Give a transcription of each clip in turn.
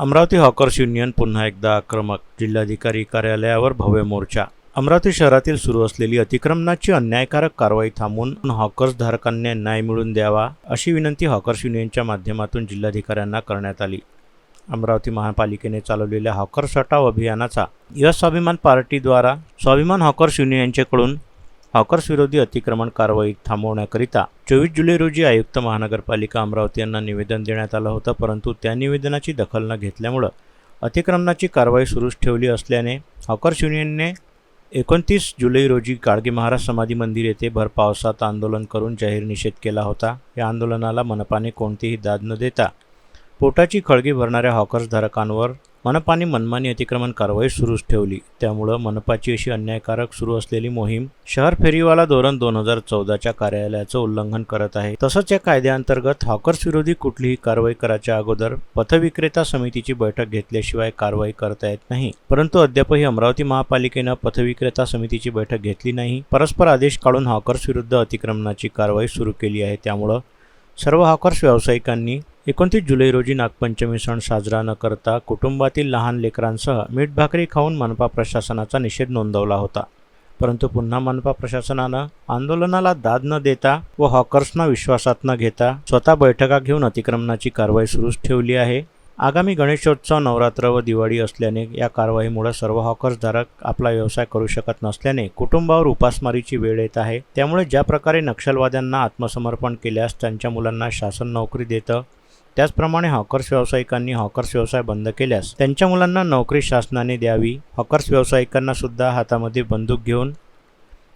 Amravati hawkers union पुन्हा एकदा आक्रमक जिल्हाधिकारी कार्यालयावर भव्य मोर्चा. अमरावती शहरातील सुरू असलेली अतिक्रमणाची अन्यायकारक कारवाई थांबवून हॉकर्स धारकांना न्याय मिळून द्यावा अशी विनंती हॉकर्स युनियनच्या माध्यमातून जिल्हाधिकाऱ्यांना करण्यात आली. अमरावती महापालिकेने चालवलेल्या हॉकर्स हटाव अभियानाचा यश स्वाभिमान पार्टीद्वारा स्वाभिमान हॉकर्स युनियनच्याकडून हॉकर्स विरोधी अतिक्रमण कारवाई थांबवण्याकरिता चोवीस जुलै रोजी आयुक्त महानगरपालिका अमरावती यांना निवेदन देण्यात आलं होतं परंतु त्या निवेदनाची दखल न घेतल्यामुळं अतिक्रमणाची कारवाई सुरूच ठेवली असल्याने हॉकर्स युनियनने एकोणतीस जुलै रोजी गाडगे महाराज समाधी मंदिर येथे भर पावसात आंदोलन करून जाहीर निषेध केला होता. या आंदोलनाला मनपाने कोणतीही दाद न देता पोटाची खळगी भरणाऱ्या हॉकर्स धारकांवर मनपाने मनमानी अतिक्रमण कारवाई सुरूच ठेवली. त्यामुळं मनपाची अशी अन्यायकारक सुरू असलेली मोहीम शहर फेरीवाला धोरण दोन हजार चौदाच्या कार्यालयाचं उल्लंघन करत आहे. तसंच या कायद्याअंतर्गत हॉकर्स विरोधी कुठलीही कारवाई करायच्या अगोदर पथविक्रेता समितीची बैठक घेतल्याशिवाय कारवाई करता येत नाही. परंतु अद्यापही अमरावती महापालिकेनं पथविक्रेता समितीची बैठक घेतली नाही. परस्पर आदेश काढून हॉकर्स विरुद्ध अतिक्रमणाची कारवाई सुरू केली आहे. त्यामुळं सर्व हॉकर्स व्यावसायिकांनी एकोणतीस जुलै रोजी नागपंचमी सण साजरा न करता कुटुंबातील लहान लेकरांसह मीठ भाकरी खाऊन मनपा प्रशासनाचा निषेध नोंदवला होता. परंतु पुन्हा मनपा प्रशासनानं आंदोलनाला दाद न देता व हॉकर्सना विश्वासात न घेता स्वतः बैठका घेऊन अतिक्रमणाची कारवाई सुरूच ठेवली आहे. आगामी गणेशोत्सव नवरात्र व दिवाळी असल्याने या कारवाईमुळे सर्व हॉकर्सधारक आपला व्यवसाय करू शकत नसल्याने कुटुंबावर उपासमारीची वेळ येत आहे. त्यामुळे ज्या प्रकारे नक्षलवाद्यांना आत्मसमर्पण केल्यास त्यांच्या मुलांना शासन नोकरी देतं त्याचप्रमाणे हॉकर्स व्यावसायिकांनी हॉकर्स व्यवसाय बंद केल्यास त्यांच्या मुलांना नोकरी शासनाने द्यावी. हॉकर्स व्यावसायिकांना सुद्धा हातामध्ये बंदूक घेऊन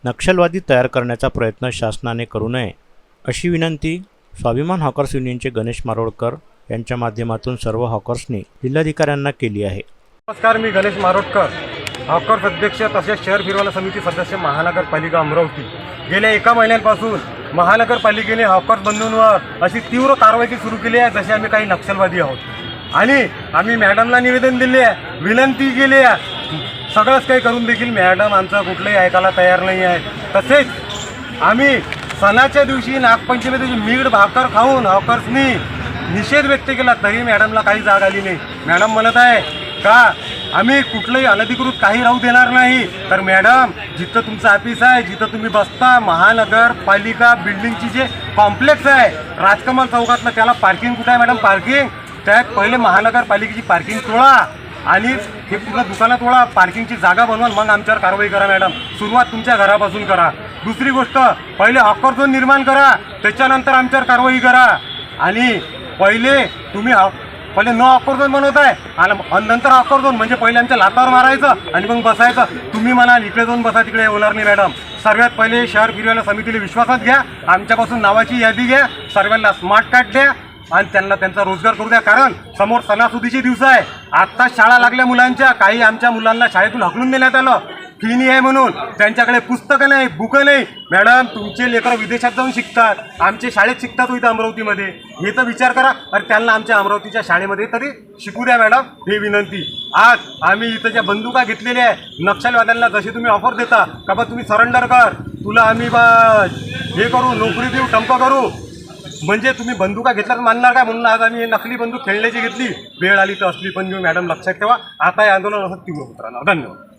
नक्षलवादी तयार करण्याचा प्रयत्न शासनाने करू नये अशी विनंती स्वाभिमान हॉकर्स युनियनचे गणेश मारोडकर यांच्या माध्यमातून सर्व हॉकर्सनी जिल्हाधिकाऱ्यांना केली आहे. नमस्कार मी गणेश मारोडकर. हॉकर्स अध्यक्ष तसेच शहर फिरवाला समिती सदस्य महानगरपालिका अमरावती. गेल्या एका महिन्यांपासून महानगरपालिकेने हॉकर्स बंधूंवर अशी तीव्र कारवाई सुरू केली आहे जसे आम्ही काही नक्षलवादी आहोत. आणि आम्ही मॅडमला निवेदन दिले आहे विनंती केली आहे. सगळंच काही करून देखील मॅडम आमचं कुठलंही ऐकायला तयार नाही आहे. तसेच आम्ही सणाच्या दिवशी नागपंचमी दिवशी मीठ भाकर खाऊन हॉकर्सनी निषेध व्यक्त केला तरी मॅडमला काही जाग आली नाही. मॅडम म्हणत आहे का आम्ही कुठलंही अनधिकृत काही राहू देणार नाही. तर मॅडम जिथं तुमचं ऑफिस आहे जिथं तुम्ही बसता महानगरपालिका बिल्डिंगची जे कॉम्प्लेक्स आहे राजकमल चौकातलं त्याला पार्किंग कुठं आहे मॅडम? पार्किंग त्यात पहिले महानगरपालिकेची पार्किंग तोळा आणि हे पूर्ण दुकानात तोळा पार्किंगची जागा बनवा मग आमच्यावर कारवाई करा मॅडम. सुरुवात तुमच्या घरापासून करा. दुसरी गोष्ट पहिले हॉकर झोन निर्माण करा. त्याच्यानंतर आमच्यावर कारवाई करा. आणि पहिले तुम्ही हॉक पहिले न ऑकर बनवत आहे. आणि नंतर ऑकर म्हणजे पहिले आमच्या लातावर मारायचं आणि मग बसायचं. तुम्ही म्हणाल इकडे जाऊन बसा तिकडे होणार नाही मॅडम सर्वात पहिले शहर फिरवायला समितीला विश्वासात घ्या. आमच्यापासून नावाची यादी घ्या. सर्वांना स्मार्ट कार्ड द्या. आणि त्यांना त्यांचा रोजगार करू द्या. कारण समोर सणासुदीचे दिवस आहे. आत्ता शाळा लागल्या मुलांच्या. काही आमच्या मुलांना शाळेतून हकलून देण्यात आलं. फी नाही आहे म्हणून. त्यांच्याकडे पुस्तकं नाही बुकं नाही. मॅडम तुमचे लेकरं विदेशात जाऊन शिकतात. आमचे शाळेत शिकतात हो इथं अमरावतीमध्ये. हे तर विचार करा. अरे त्यांना आमच्या अमरावतीच्या शाळेमध्ये तरी शिकू द्या मॅडम. हे विनंती. आज आम्ही इथं ज्या बंदुका घेतलेल्या आहे नक्षलवाद्यांना जशी तुम्ही ऑफर देता का बा तुम्ही सरेंडर कर. तुला आम्ही बा हे करू नोकरी देऊ टंप करू. म्हणजे तुम्ही बंदुका घेतल्यात मानणार काय? म्हणून आज आम्ही नकली बंदूक खेळण्याची घेतली. वेळ आली तर असली पण घेऊ हो, मॅडम. लक्षात ठेवा. आता हे आंदोलन असं तीव्र होत राहणार. धन्यवाद.